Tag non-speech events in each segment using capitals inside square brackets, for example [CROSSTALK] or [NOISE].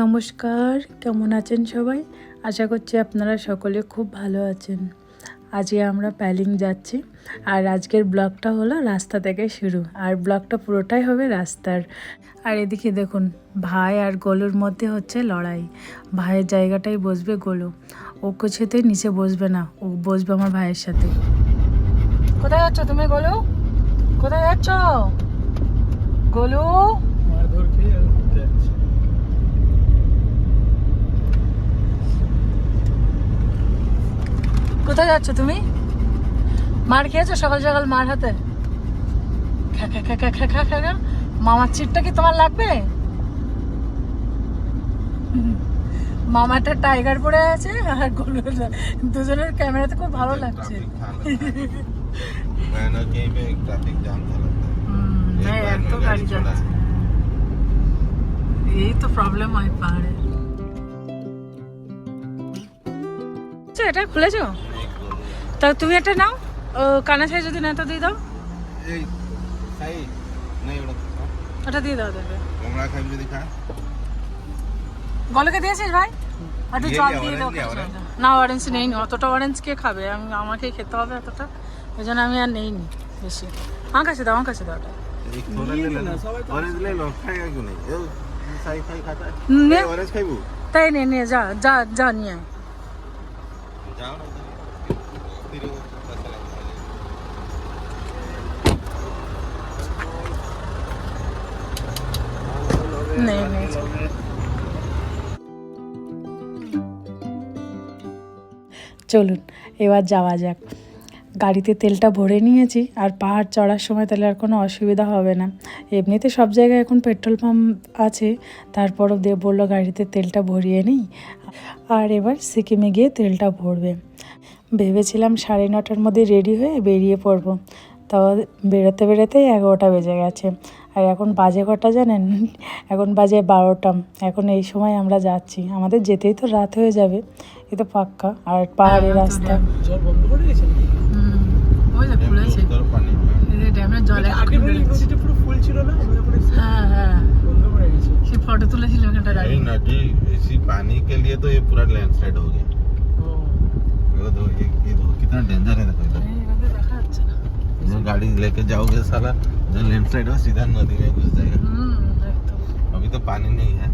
নমস্কার, কেমন আছেন সবাই? আশা করছি আপনারা সকলে খুব ভালো আছেন। আজকে আমরা প্যালিং যাচ্ছি আর আজকের ব্লগটা হলো রাস্তা থেকে শুরু আর ব্লগটা পুরোটাই হবে রাস্তার। আর এদিকে দেখুন, ভাই আর গোলুর মধ্যে হচ্ছে লড়াই। ভাইয়ের জায়গাটাই বসবে গোলু। ও কিছুতে নিচে বসবে না, ও বসবে আমার ভাইয়ের সাথে। কোথায় যাচ্ছ তুমি গোলু? কোথায় যাচ্ছ? গোলু। কোথায় যাচ্ছ তুমি? মার খেয়েছো সকাল সকাল মার হাতে? খা খা খা মামার চিটটা কি তোমার লাগবে? মামাটা টাইগার পরে আছে আর দুজনের ক্যামেরাতে খুব ভালো লাগছে। ট্রাফিক জ্যাম হ্যাঁ এত গাড়ি যাচ্ছে এই তো প্রবলেম হয় আচ্ছা, এটা খুলেছো? তা তুমি একটা নাও। কানা ছাই যদি না তো দিয়ে দাও। ওটা দিয়ে দাও দেবে। গলকে দিয়েছিস ভাই? একটু জল দিয়ে দাও না অরেঞ্জ নেই নি অতটা অরেঞ্জ কে খাবে? আমি আমাকেই খেতে হবে অতটা ওই জন্য আমি আর নেই নি বেশি। আমার কাছে দাও আমার কাছে দাও ওটা। তাই নে যা যা যা নিয়ে চলুন এবার যাওয়া যাক। গাড়িতে তেলটা ভরে নিয়েছি, আর পাহাড় চড়ার সময় তাহলে আর কোনো অসুবিধা হবে না। এমনিতে সব জায়গায় এখন পেট্রোল পাম্প আছে, তারপরও দিয়ে বলল গাড়িতে তেলটা ভরিয়ে নিই। আর এবার সিকিমে গিয়ে তেলটা ভরবে। ভেবেছিলাম সাড়ে নটার মধ্যে রেডি হয়ে বেরিয়ে পড়ব। তাও বেরোতে বেরোতেই এগারোটা বেজে গেছে। আর এখন বাজে কটা জানেন? এখন বাজে বারোটা। এখন এই সময় আমরা যাচ্ছি। আমাদের যেতেই তো রাত হয়ে যাবে। এ তো পাক্কা। আর পাহাড়ের রাস্তা। জল বন্ধ করে? যে খুলেছে এই যে জল আগে পুরো ফুল ছিল না? হ্যাঁ হ্যাঁ। সে ফটো তুলেছিল নদী गाड़ी लेके जाओगे साला जो लैंडस्लाइड हो सीधा नदी में घुस जाएगा अभी तो पानी नहीं है।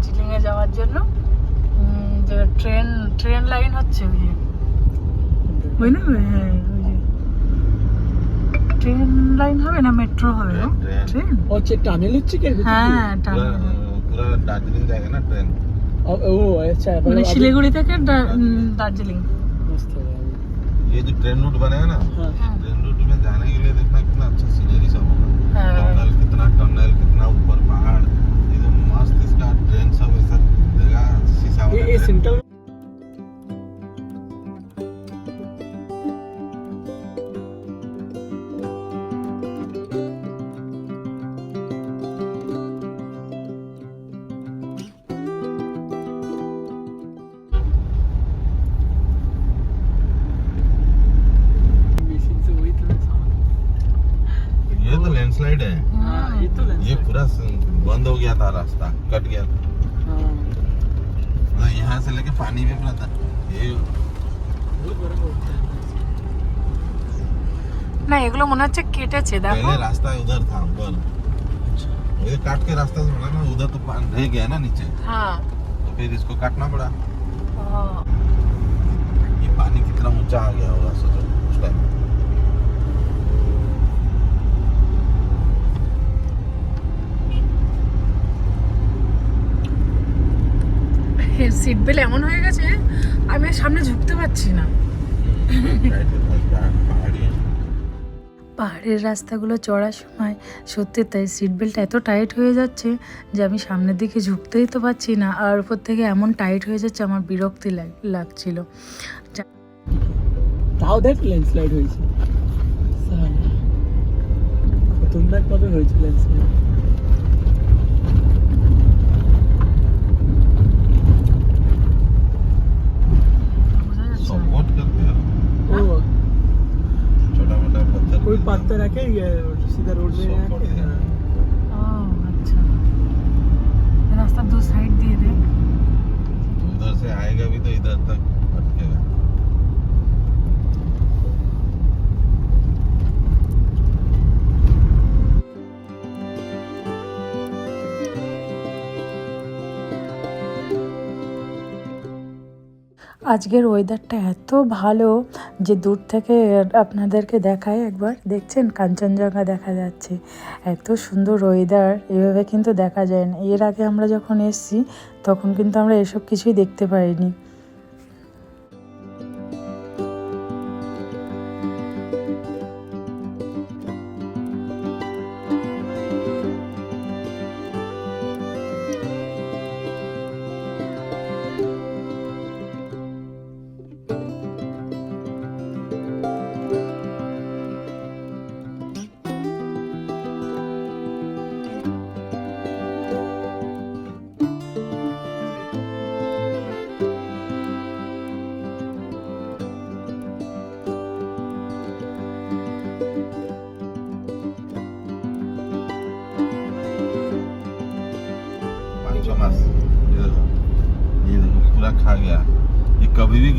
দেখো দার্জিলিং এ যাওয়ার জন্য উম, যে ট্রেন ট্রেন লাইন হচ্ছে ওই যে ওই না হ্যাঁ ওই যে ট্রেন লাইন হবে না মেট্রো হবে গো? ট্রেন, ট্রেন ও, হচ্ছে টানেল হচ্ছে কি এর ভিতর দিয়ে? হ্যাঁ पूरा টানেল। पूरा दार्जिलिंग जाएगा ना ट्रेन ও, ও আচ্ছা মানে আগে- শিলিগুড়ি থেকে দা- উম, দার্জিলিং বুঝতে পারলাম। ये जो ट्रेन रूट बनेगा ना হ্যাঁ ट्रेन रूट में जाने के लिए देखना कितना अच्छा सीनरी सब होगा हाँ। टनल कितना टनल कितना ऊपर पहाड़ denso. Es central है हाँ ये तो हम्म। लेंस ये है। पूरा स- बंद हो गया था रास्ता कट गया था हाँ मतलब यहाँ से लेके पानी में पूरा था ये बहुत बड़ा होता है না এগুলো মনে হচ্ছে কেটেছে দেখো पहले रास्ता उधर था ऊपर ये काट के रास्ता से बोला ना उधर तो पानी रह गया ना नीचे হ্যাঁ तो फिर इसको काटना पड़ा ও, ये पानी कितना ऊंचा आ गया होगा सोचो সিট বেল এমন হয়ে গেছে আমি সামনে ঝুঁকতে পারছি না। পাহাড়ের রাস্তাগুলো চড়ার সময় সত্যি তাই সিট বেল্ট এত টাইট হয়ে যাচ্ছে যে আমি সামনের দিকে ঝুঁকতেই তো পারছি না আর উপর থেকে এমন টাইট হয়ে যাচ্ছে আমার বিরক্তি লাগছিল। তাও দেখ ল্যান্ডস্লাইড হয়েছে। তোমরা কবে হয়েছে ল্যান্ডস্লাইড पाथ पे रखे सीधा रोड में रखे अच्छा रास्ता दो साइड दिए थे उधर से आएगा भी तो इधर तक আজকের ওয়েদারটা এত ভালো যে দূর থেকে আপনাদেরকে দেখায় একবার। দেখছেন? কাঞ্চনজঙ্ঘা দেখা যাচ্ছে। এত সুন্দর ওয়েদার এভাবে কিন্তু দেখা যায় না। এর আগে আমরা যখন এসছি, তখন কিন্তু আমরা এসব কিছুই দেখতে পাইনি।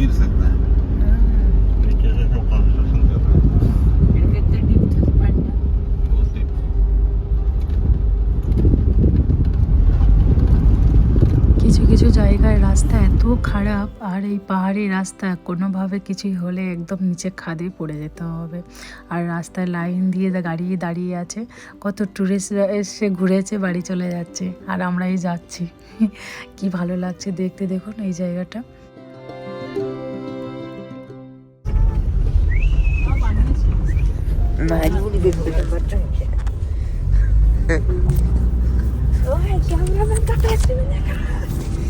गिर सकता है नीचे से सब कंस्ट्रक्शन कर रहे हैं बहुत deep। কিছু কিছু জায়গায় রাস্তা এত খারাপ আর এই পাহাড়ি রাস্তা কোনোভাবে কিছুই হলে একদম নিচে খাদে পড়ে যেতে হবে আর রাস্তায় লাইন দিয়ে দা- গাড়ি দাঁড়িয়ে আছে কত ট্যুরিস্টরা এসে ঘুরেছে বাড়ি চলে যাচ্ছে আর আমরাই যাচ্ছি [LAUGHS] কি ভালো লাগছে দেখতে দেখুন এই জায়গাটা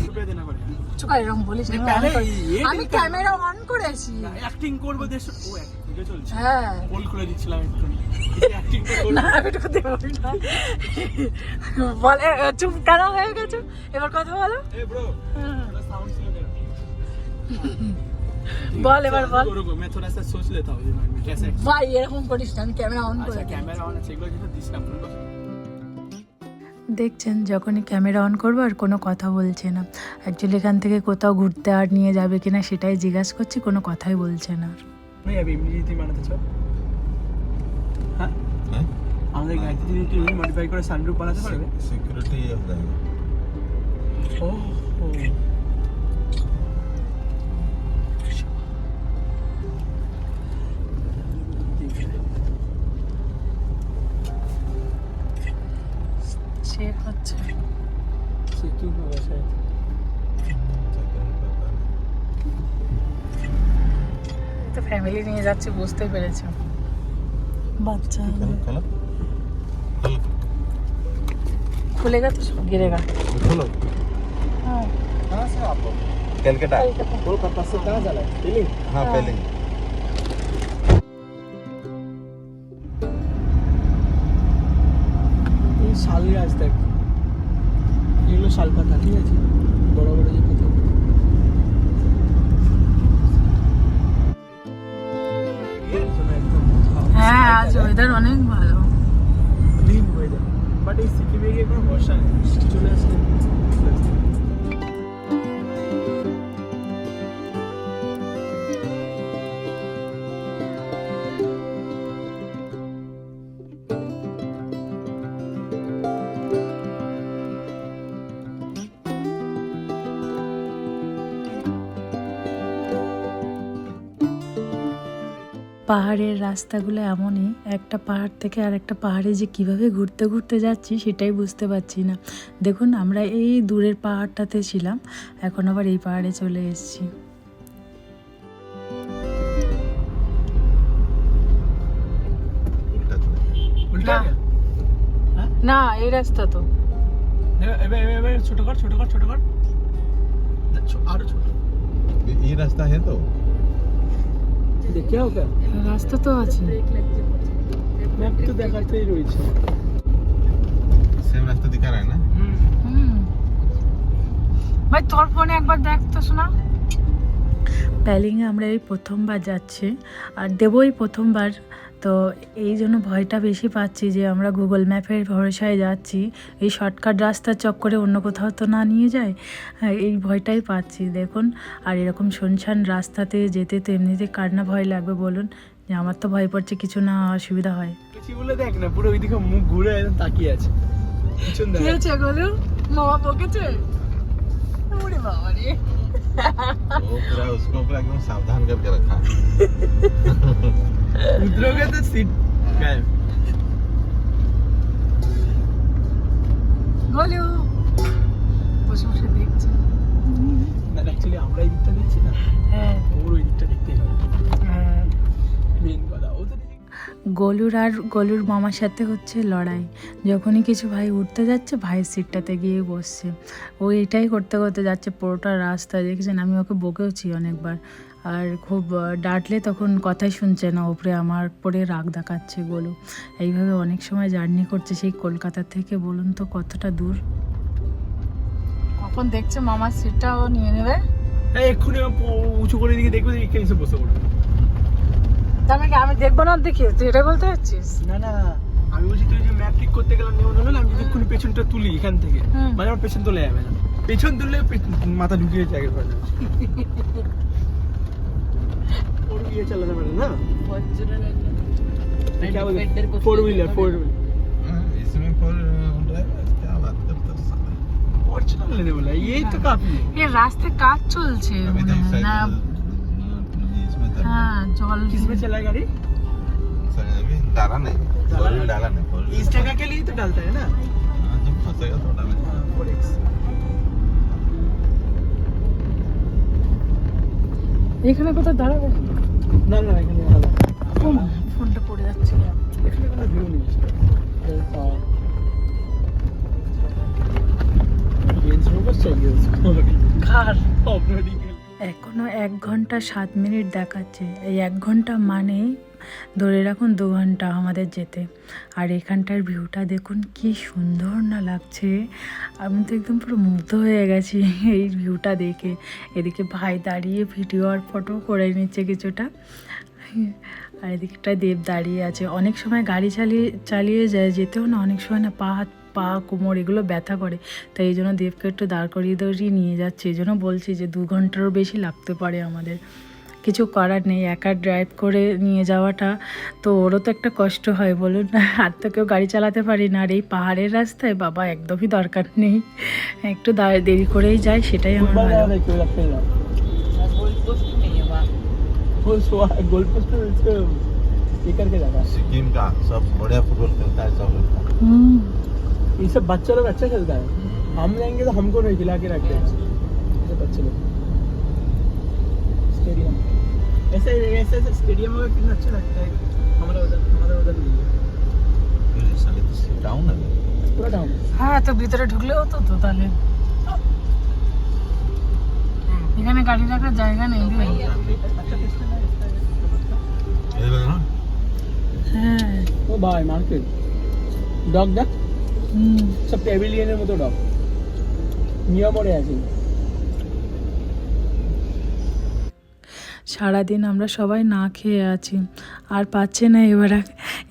रुपए देना पड़ेगा এরকম বলিস না, আমি on করে- ये আমি ক্যামেরা অন করেছি অ্যাক্টিং করবো দেশ ও ভিডিও চলছে হ্যাঁ হোল্ড করে দিচ্ছিলাম একটু অ্যাক্টিং করবো না আমি তো দেবই না বলে চুপ কেন হয়ে গেছো এবার কথা বলো এ ব্রো साउंड स्लो कर বল এবার বল रुको रुको मैं थोड़ा सा सोच लेता हूँ दिमाग में कैसे ভাই এরকম করিস না আমি ক্যামেরা অন করে अच्छा দিই। कैमरा ऑन আছে এগুলো কিন্তু দিস না বলবো দেখছেন যখনই ক্যামেরা অন করবো আর কোনো কথা বলছে না অ্যাকচুয়ালি এখান থেকে কোথাও ঘুরতে আর নিয়ে যাবে কিনা সেটাই জিজ্ঞাসা করছি কোনো কথাই বলছে না नहीं अभी इमीडिएटली বানাতে চাও হ্যাঁ हैं? আমাদের গাড়িতে যদি একটু মডিফাই করে সানরুফ বানাতে পারবে सिक्योरिटी हो जाएगा ও নিয়ে যাচ্ছে বুঝতে পেরেছ। বাচ্চা। খুলে? গা তো। গিরে গা। হ্যাঁ। হ্যাঁ। শাল গাছ দেখ। এগুলো শাল পাতা ঠিক আছে? বড় বড় যে পাতা আজ ওয়েদার অনেক ভালো। ক্লিন ওয়েদার বাট এই সিকিমে গিয়ে কোনো বর্ষা নেই। বৃষ্টি চলে আসলে পাহাড়ের রাস্তাগুলো এমনই একটা পাহাড় থেকে আর একটা পাহাড়ে যে কীভাবে ঘুরতে ঘুরতে যাচ্ছি সেটাই বুঝতে পারছি না। দেখুন আমরা এই দূরের পাহাড়টাতে ছিলাম এখন আবার এই পাহাড়ে চলে এসেছি। হ্যাঁ? না এই রাস্তা তো। ছোট কর ছোট কর ছোট কর। আরও ছোট। এই রাস্তা হ্যাঁ তো? রাস্তা তো আছে। ম্যাপ তো দেখাতেই রয়েছে। সেম রাস্তা দিকে ভাই তোর ফোনে একবার দেখ তো শোনা। প্যালিংয়ে আমরা এই প্রথমবার যাচ্ছি আর দেবই প্রথমবার তো এই জন্য ভয়টা বেশি পাচ্ছি যে আমরা গুগল ম্যাপের ভরসায় যাচ্ছি। এই শর্টকাট রাস্তার চক্করে অন্য কোথাও তো না নিয়ে যায়? হ্যাঁ, এই ভয়টাই পাচ্ছি দেখুন। আর এরকম শুনশান রাস্তাতে যেতে তো এমনিতে কার না ভয় লাগবে বলুন? যে আমার তো ভয় পড়ছে কিছু না অসুবিধা হয়। কিছু বলে দেখ না পুরো ওইদিকে মুখ ঘুরে একদম তাকিয়ে আছে। গেলো? মামা বকেছে? ওরে বাবা রে वो पूरा उसको पूरा एकदम सावधान करके रखा উদ্রকে তো সিট গায়েব গলু বসে বসে দেখছে না অ্যাকচুয়ালি আমরা এই দিকটা দেখছি না হ্যাঁ ওর ওই দিকটা দেখতেই হবে হ্যাঁ মেন কথা ও তো দেখি গলুর আর গলুর মামার সাথে হচ্ছে লড়াই। যখনই কিছু ভাই উঠতে যাচ্ছে ভাইয়ের সিটটাতে গিয়ে বসছে। ও এটাই করতে করতে যাচ্ছে পুরোটা রাস্তা। দেখেছেন আমি ওকে বকেওছি অনেকবার। আর খুব ডাঁটলে তখন কথাই শুনছে না। ওপরে আমার পরে রাগ দেখাচ্ছে গলু। এইভাবে অনেক সময় জার্নি করছে সেই কলকাতা থেকে। বলুন তো কতটা দূর? কখন দেখছে মামার সিটটা ও নিয়ে নেবে? এক্ষুনি উঁচু করে দিকে দেখবে এখানে এসে বসে পড়বে। তার মানে কি আমি দেখবো না দেখি তুই এটা বলতে চাচ্ছিস না না আমি বলছি তুই যে ম্যাপ ঠিক করতে গেলাম যেমন হলো না আমি যদি এক্ষুনি পেছনটা তুলি এখান থেকে হুম। মানে আমার পেছন তোলা যাবে না পেছন তুললে পে- মাথা ঢুকিয়ে জায়গা পাওয়া যাবে ওর ইয়ে চালাতে পারে না क्या बोलते फोर व्हीलर फोर व्हीलर हाँ, इसमें फोर ड्राइवर क्या बात करते हो साला? फॉर्च्यूनर लेने बोला यही तो काफी है এ रास्ते কাজ চলছে अभी মনে तो হয়। না साइकिल इसमें तो হ্যাঁ জল किसमें चला है गाड़ी अभी डाला नहीं फोर व्हील डाला नहीं फोर इस जगह के लिए तो डालता है ना हाँ, जब फंसेगा तो डालेगा फोर एक्स এখানে কোথাও দাঁড়াবে না না এখানে ভালো ও মা, ফোনটা পড়ে যাচ্ছে এখানে কোনো ভিউ নেই रेंज रोवर चाहिए उसको কার [LAUGHS] এখনও এক ঘণ্টা সাত মিনিট দেখাচ্ছে। এই এক ঘণ্টা মানে ধরে রাখুন দু ঘণ্টা আমাদের যেতে। আর এখানটার ভিউটা দেখুন কি সুন্দর না লাগছে। আমি তো একদম পুরো মুগ্ধ হয়ে গেছি [LAUGHS] এই ভিউটা দেখে। এদিকে ভাই দাঁড়িয়ে ভিডিও আর ফটো করে নিচ্ছে কিছুটা। আর এদিকটায় দেব দাঁড়িয়ে আছে। অনেক সময় গাড়ি চালিয়ে চালিয়ে যায়, যেতেও না, অনেক সময় না পা হাত পা কোমর এগুলো ব্যথা করে তাই এই জন্য দেবকে একটু দাঁড় করিয়ে দৌড়িয়ে নিয়ে যাচ্ছে এই জন্য বলছি যে দু ঘন্টারও বেশি লাগতে পারে আমাদের কিছু করার নেই একা ড্রাইভ করে নিয়ে যাওয়াটা তো ওরও তো একটা কষ্ট হয় বলুন আর তো কেউ গাড়ি চালাতে পারি না আর এই পাহাড়ের রাস্তায় বাবা একদমই দরকার নেই একটু দা- দেরি করেই যায় সেটাই আমার फुटबॉल ভালো वाला क्यों लगता है गोल पोस्ट गोल पोस्ट में इसको ये करके जाता है सिक्किम का सब बढ़िया फुटबॉल खेलता है सब लोग হুম ये सब बच्चा लोग अच्छा खेलता है हम जाएंगे तो हमको नहीं खिला के रखते हैं ये सब बच्चे लोग स्टेडियम ऐसे ऐसे ऐसे स्टेडियम में कितना अच्छा लगता है हमारा उधर हमारा उधर नहीं है ये साले तो डाउन है पूरा डाउन হ্যাঁ তো ভিতরে ঢুকলেও তো তো তাহলে এখানে গাড়ি রাখার জায়গা নেই রে। अच्छा सिस्टम है इसका ये लग रहा হ্যাঁ ও ভাই মার্কেট ডগ দেখ হুম সব প্যাভিলিয়নের মতো ডগ। নিয়মরে আছে। সারাদিন আমরা সবাই না খেয়ে আছি। আর পাচ্ছে না এবার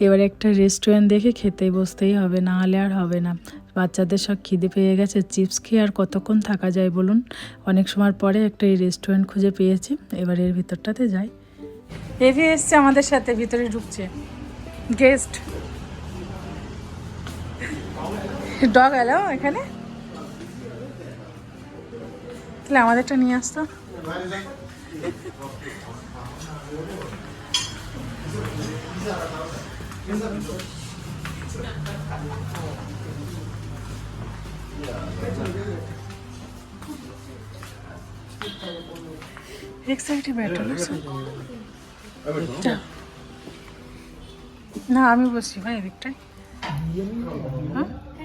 এবার একটা রেস্টুরেন্ট দেখে খেতে বসতেই হবে, না হলে আর হবে না। বাচ্চাদের সব খিদে পেয়ে গেছে চিপস খেয়ে আর কতক্ষণ থাকা যায় বলুন? অনেক সময় পরে একটা এই রেস্টুরেন্ট খুঁজে পেয়েছি, এবার এর ভিতরটাতে যাই। এভি এসছে আমাদের সাথে, ভিতরে ঢুকছে। গেস্ট ডগ এলো এখানে? তাহলে আমাদেরটা নিয়ে আসতো। এক্সাইটেড ব্যাটার না, আমি বসছি ভাই, এদিকটায়। হ্যাঁ?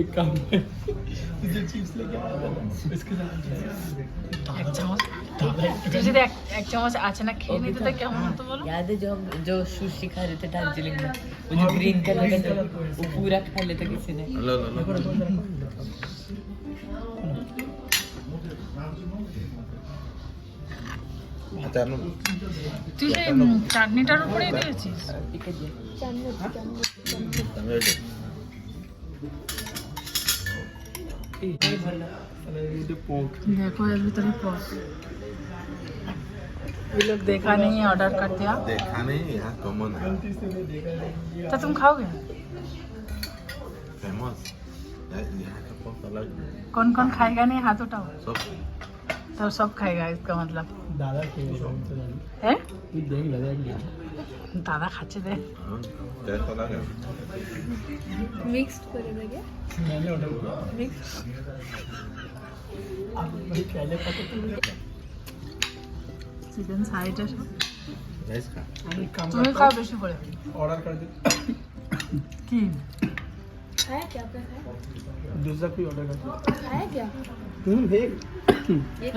एक काम है जो चिप्स लेके आया था ना, इसके साथ এক চামচ তুই যদি এক এক চামচ আছে না খেয়ে নিতে তো কেমন হতো বলো याद है जो हम जो सुशी खा रहे थे दार्जिलिंग में वो जो ग्रीन कलर का था, वो पूरा खा लेता किसी ने लो लो लो अचार তুই সেই চাটনিটার উপরেই দিয়েছিস ये पोर्क देखो इस भीतर पॉट ये लोग देखा नहीं है ऑर्डर कर दिया. देखा नहीं यहाँ कॉमन है। है। तो तुम खाओगे? फ़ेमस कौन कौन खाएगा? नहीं हाथ उठाओ। सब। तो सब खाएगा इसका मतलब दादा खेल रहा है हमसे है तू देख ले देख ले दादा खाचे दे हाँ, टेस्ट अलग है मिक्स्ड करेगा क्या मैंने ऑर्डर किया आप भाई पहले पता तो চিকেন সাইড এসো राइस का हम एक काम তুমি খাও বেশি করে ऑर्डर कर दे কি खाया क्या? दूसरा ऑर्डर कर खाया क्या? हम्म,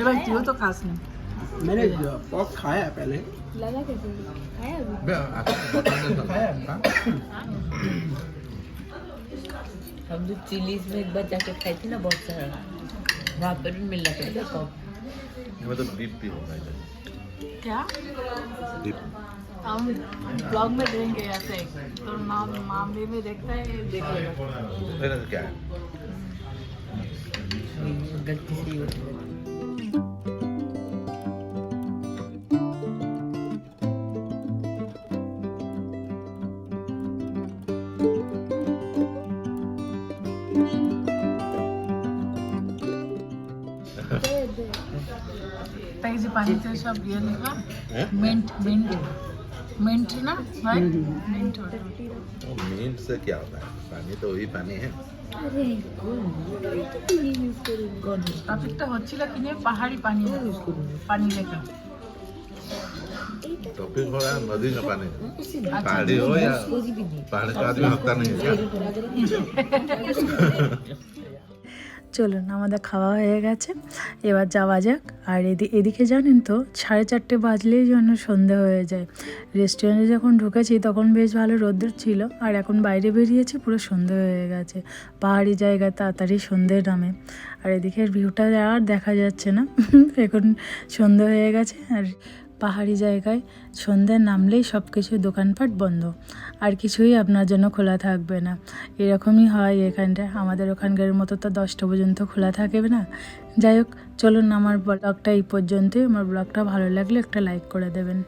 भाई तो खास नहीं मैंने पॉप खाया है पहले। लगा कैसे खाया अभी? हाँ। हम जो चिलीज में एक बार जाके खाए थे ना बहुत सारा। वहाँ पर भी मिलना पड़ेगा मतलब भी होगा क्या? हम ब्लॉग में देंगे ऐसे तो नाम मामले में देखता है देखेगा तो क्या है। गलती से होती है पानी से सब ये निकला मिंट मिंट লেখা हैं? মিন্ট মিন্ট মিন্ট না ভাই মিন্ট वो मीट से क्या होता है पानी तो वही पानी है अरे तो तू ही यूज करेंगे कौन টপিকটা হচ্ছিল কি নিয়ে পাহাড়ি পানি পানি লেখা तो फिर हो रहा है नदी का पानी আচ্ছা पहाड़ी हो या कोई भी नहीं पहाड़ का आदमी होता नहीं है क्या [LAUGHS] চলুন, আমাদের খাওয়া হয়ে গেছে। এবার যাওয়া যাক। আর এদি, এদিকে জানেন তো, সাড়ে চারটে বাজলেই যেন সন্ধে হয়ে যায়। রেস্টুরেন্টে যখন ঢুকেছি তখন বেশ ভালো রোদ্দুর ছিল। আর এখন বাইরে বেরিয়েছি, পুরো সন্ধে হয়ে গেছে। পাহাড়ি জায়গায় তাড়াতাড়ি সন্ধে নামে। আর এদিকের ভিউটা আর দেখা যাচ্ছে না। [LAUGHS] এখন সন্ধে হয়ে গেছে, আর পাহাড়ি জায়গায় সন্ধে নামলেই সব কিছু দোকানপাট বন্ধ। আর কিছুই আপনার জন্য খোলা থাকবে না। এরকমই হয় এখানটায়। আমাদের ওখানকার মতো তো দশটা পর্যন্ত খোলা থাকবে না। যাই হোক, চলুন আমার ব্লগটা এই পর্যন্তই। আমার ব্লগটা ভালো লাগলে একটা লাইক করে দেবেন।